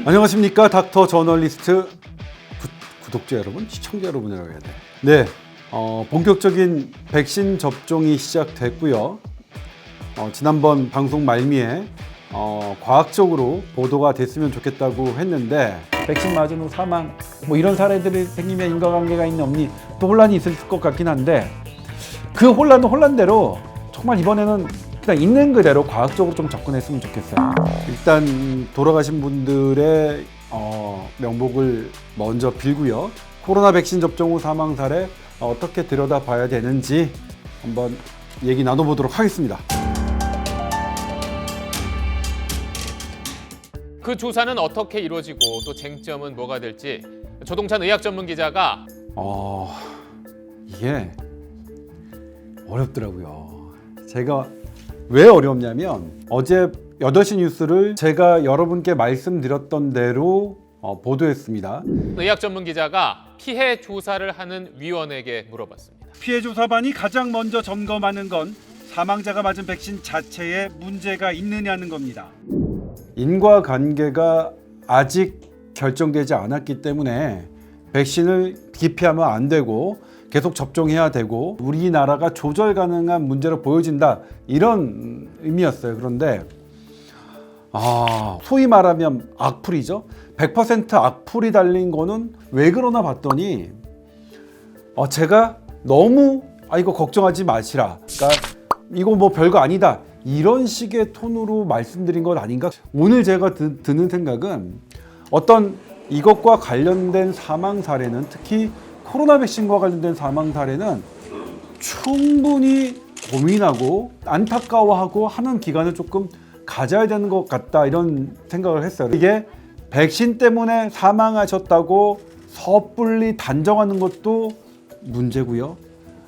안녕하십니까 닥터 저널리스트 구, 구독자 여러분, 시청자 여러분이라고 해야 돼. 네, 어, 본격적인 백신 접종이 시작됐고요. 어, 지난번 방송 말미에 어, 과학적으로 보도가 됐으면 좋겠다고 했는데 백신 맞은 후 사망 뭐 이런 사례들이 생기면 인과관계가 있는 없니 또 혼란이 있을 것 같긴 한데 그 혼란은 혼란대로 정말 이번에는 그냥 있는 그대로 과학적으로 좀 접근했으면 좋겠어요. 일단 돌아가신 분들의 어, 명복을 먼저 빌고요. 코로나 백신 접종 후 사망 사례 어떻게 들여다봐야 되는지 한번 얘기 나눠보도록 하겠습니다. 그 조사는 어떻게 이루어지고 또 쟁점은 뭐가 될지 조동찬 의학 전문 기자가 어, 이게 어렵더라고요. 제가 왜 어렵냐면 어제 8시 뉴스를 제가 여러분께 말씀드렸던 대로 어, 보도했습니다. 의학 전문 기자가 피해 조사를 하는 위원에게 물어봤습니다. 피해 조사반이 가장 먼저 점검하는 건 사망자가 맞은 백신 자체에 문제가 있느냐는 겁니다. 인과 관계가 아직 결정되지 않았기 때문에 백신을 기피하면 안 되고 계속 접종해야 되고 우리나라가 조절 가능한 문제로 보여진다 이런 의미였어요. 그런데 아 소위 말하면 악플이죠. 100% 악플이 달린 거는 왜 그러나 봤더니 어, 제가 너무 아 이거 걱정하지 마시라. 그러니까 이거 뭐 별거 아니다. 이런 식의 톤으로 말씀드린 것 아닌가? 오늘 제가 드, 드는 생각은 어떤 이것과 관련된 사망 사례는 특히 코로나 백신과 관련된 사망 사례는 충분히 고민하고 안타까워하고 하는 기간을 조금 가져야 되는 것 같다 이런 생각을 했어요. 이게 백신 때문에 사망하셨다고 섣불리 단정하는 것도 문제고요.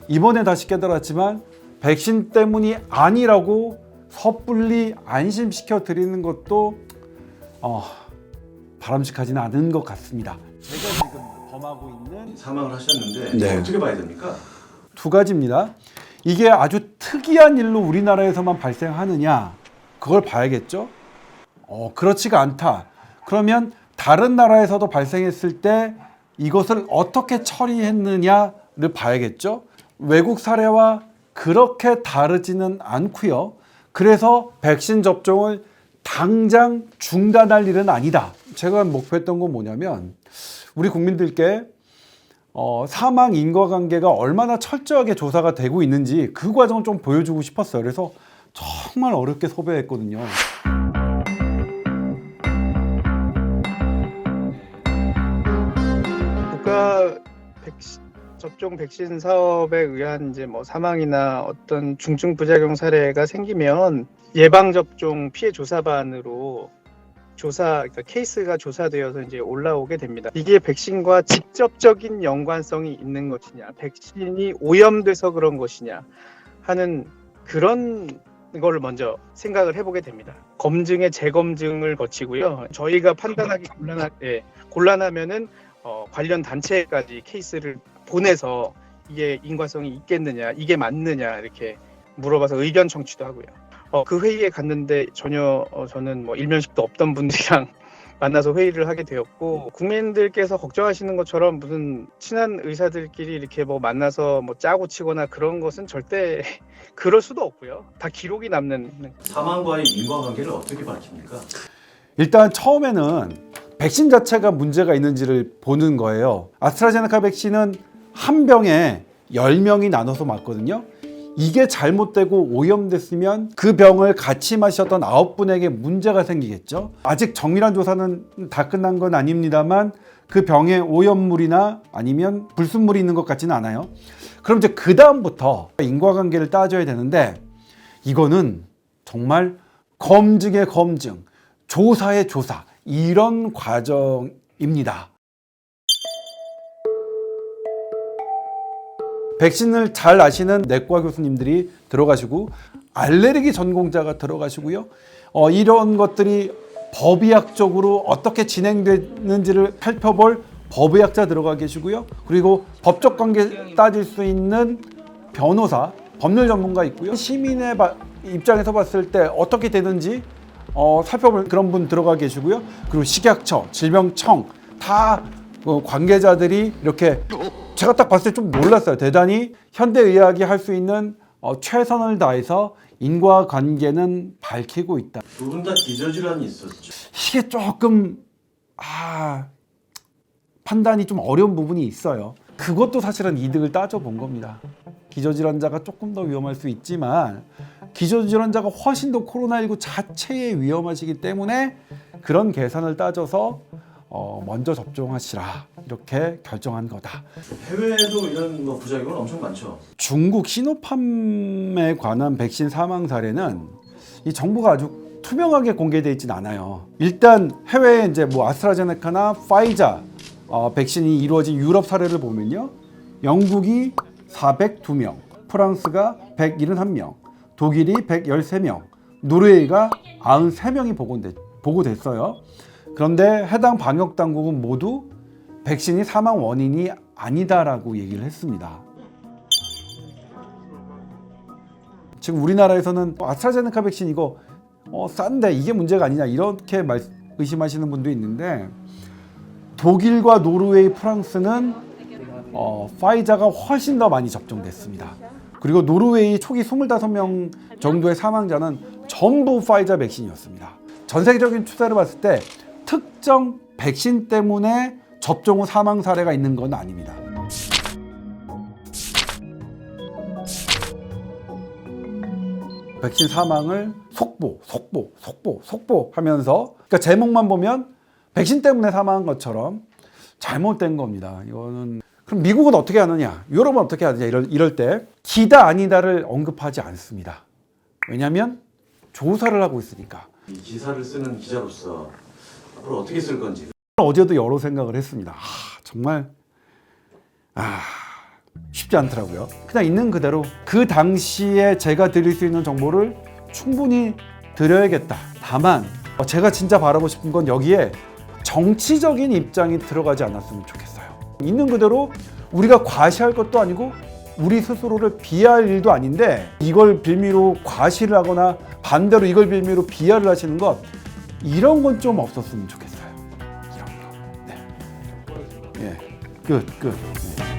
이번에 다시 깨달았지만 백신 때문이 아니라고 섣불리 안심시켜 드리는 것도 어, 바람직하지는 않은 것 같습니다. 제가 지금 범하고 있는 사망을 하셨는데 네. 어떻게 봐야 됩니까? 두 가지입니다. 이게 아주 특이한 일로 우리나라에서만 발생하느냐 그걸 봐야겠죠. 어, 그렇지가 않다. 그러면 다른 나라에서도 발생했을 때 이것을 어떻게 처리했느냐를 봐야겠죠. 외국 사례와 그렇게 다르지는 않고요. 그래서 백신 접종을 당장 중단할 일은 아니다. 제가 목표했던 건 뭐냐면 우리 국민들께 어, 사망 인과관계가 얼마나 철저하게 조사가 되고 있는지 그 과정을 좀 보여주고 싶었어요. 그래서 정말 어렵게 섭외했거든요. 국가 백신, 접종 백신 사업에 의한 이제 뭐 사망이나 어떤 중증 부작용 사례가 생기면 예방 접종 피해 조사반으로 조사 그러니까 케이스가 조사되어서 이제 올라오게 됩니다. 이게 백신과 직접적인 연관성이 있는 것이냐, 백신이 오염돼서 그런 것이냐 하는 그런 걸 먼저 생각을 해보게 됩니다. 검증의 재검증을 거치고요. 저희가 판단하기 곤란할 때 곤란하면은 어, 관련 단체까지 케이스를 보내서 이게 인과성이 있겠느냐, 이게 맞느냐 이렇게 물어봐서 의견 청취도 하고요. 어, 그 회의에 갔는데 전혀 어, 저는 뭐 일면식도 없던 분들이랑 만나서 회의를 하게 되었고 국민들께서 걱정하시는 것처럼 무슨 친한 의사들끼리 이렇게 뭐 만나서 뭐 짜고 치거나 그런 것은 절대 그럴 수도 없고요. 다 기록이 남는 사망과의 인과관계를 어떻게 밝힙니까? 일단 처음에는 백신 자체가 문제가 있는지를 보는 거예요. 아스트라제네카 백신은 한 병에 10명이 나눠서 맞거든요. 이게 잘못되고 오염됐으면 그 병을 같이 마셨던 9분에게 문제가 생기겠죠. 아직 정밀한 조사는 다 끝난 건 아닙니다만 그 병에 오염물이나 아니면 불순물이 있는 것 같지는 않아요. 그럼 이제 그 다음부터 인과관계를 따져야 되는데 이거는 정말 검증의 검증, 조사의 조사 이런 과정입니다. 백신을 잘 아시는 내과 교수님들이 들어가시고 알레르기 전공자가 들어가시고요. 어, 이런 것들이 법의학적으로 어떻게 진행되는지를 살펴볼 법의학자 들어가 계시고요. 그리고 법적 관계 따질 수 있는 변호사, 법률 전문가 있고요. 시민의 바- 입장에서 봤을 때 어떻게 되는지 어, 살펴볼 그런 분 들어가 계시고요. 그리고 식약처, 질병청 다 어, 관계자들이 이렇게 제가 딱 봤을 때 좀 놀랐어요. 대단히 현대의학이 할 수 있는 어, 최선을 다해서 인과관계는 밝히고 있다. 두 분 다 기저질환이 있었죠. 이게 조금 아 판단이 좀 어려운 부분이 있어요. 그것도 사실은 이득을 따져 본 겁니다. 기저질환자가 조금 더 위험할 수 있지만 기저질환자가 훨씬 더 코로나19 자체에 위험하시기 때문에 그런 계산을 따져서 어, 먼저 접종하시라 이렇게 결정한 거다. 해외에도 이런 뭐 부작용은 엄청 많죠. 중국 시노팜에 관한 백신 사망 사례는 이 정보가 아주 투명하게 공개되어 있진 않아요. 일단 해외에 이제 뭐 아스트라제네카나 파이자 어, 백신이 이루어진 유럽 사례를 보면요. 영국이 402명, 프랑스가 171명, 독일이 113명, 노르웨이가 93명이 보고됐, 보고됐어요. 그런데 해당 방역 당국은 모두 백신이 사망 원인이 아니다라고 얘기를 했습니다. 지금 우리나라에서는 아스트라제네카 백신 이거 어, 싼데 이게 문제가 아니냐 이렇게 말, 의심하시는 분도 있는데 독일과 노르웨이, 프랑스는 어, 파이자가 훨씬 더 많이 접종됐습니다. 그리고 노르웨이 초기 25명 정도의 사망자는 전부 파이자 백신이었습니다. 전 세계적인 추세를 봤을 때 특정 백신 때문에 접종 후 사망 사례가 있는 건 아닙니다. 백신 사망을 속보, 속보, 속보, 속보 하면서 그러니까 제목만 보면 백신 때문에 사망한 것처럼 잘못된 겁니다. 이거는 그럼 미국은 어떻게 하느냐? 유럽은 어떻게 하느냐? 이럴, 이럴 때 기다 아니다를 언급하지 않습니다. 왜냐하면 조사를 하고 있으니까. 이 기사를 쓰는 기자로서 앞으로 어떻게 쓸 건지 어제도 여러 생각을 했습니다. 아, 정말 아, 쉽지 않더라고요. 그냥 있는 그대로 그 당시에 제가 드릴 수 있는 정보를 충분히 드려야겠다. 다만 어, 제가 진짜 바라고 싶은 건 여기에 정치적인 입장이 들어가지 않았으면 좋겠어요. 있는 그대로 우리가 과시할 것도 아니고 우리 스스로를 비하할 일도 아닌데 이걸 빌미로 과시를 하거나 반대로 이걸 빌미로 비하를 하시는 것 이런 건 좀 없었으면 좋겠어요. 이런 거. 네. 예. 끝, 끝. 네.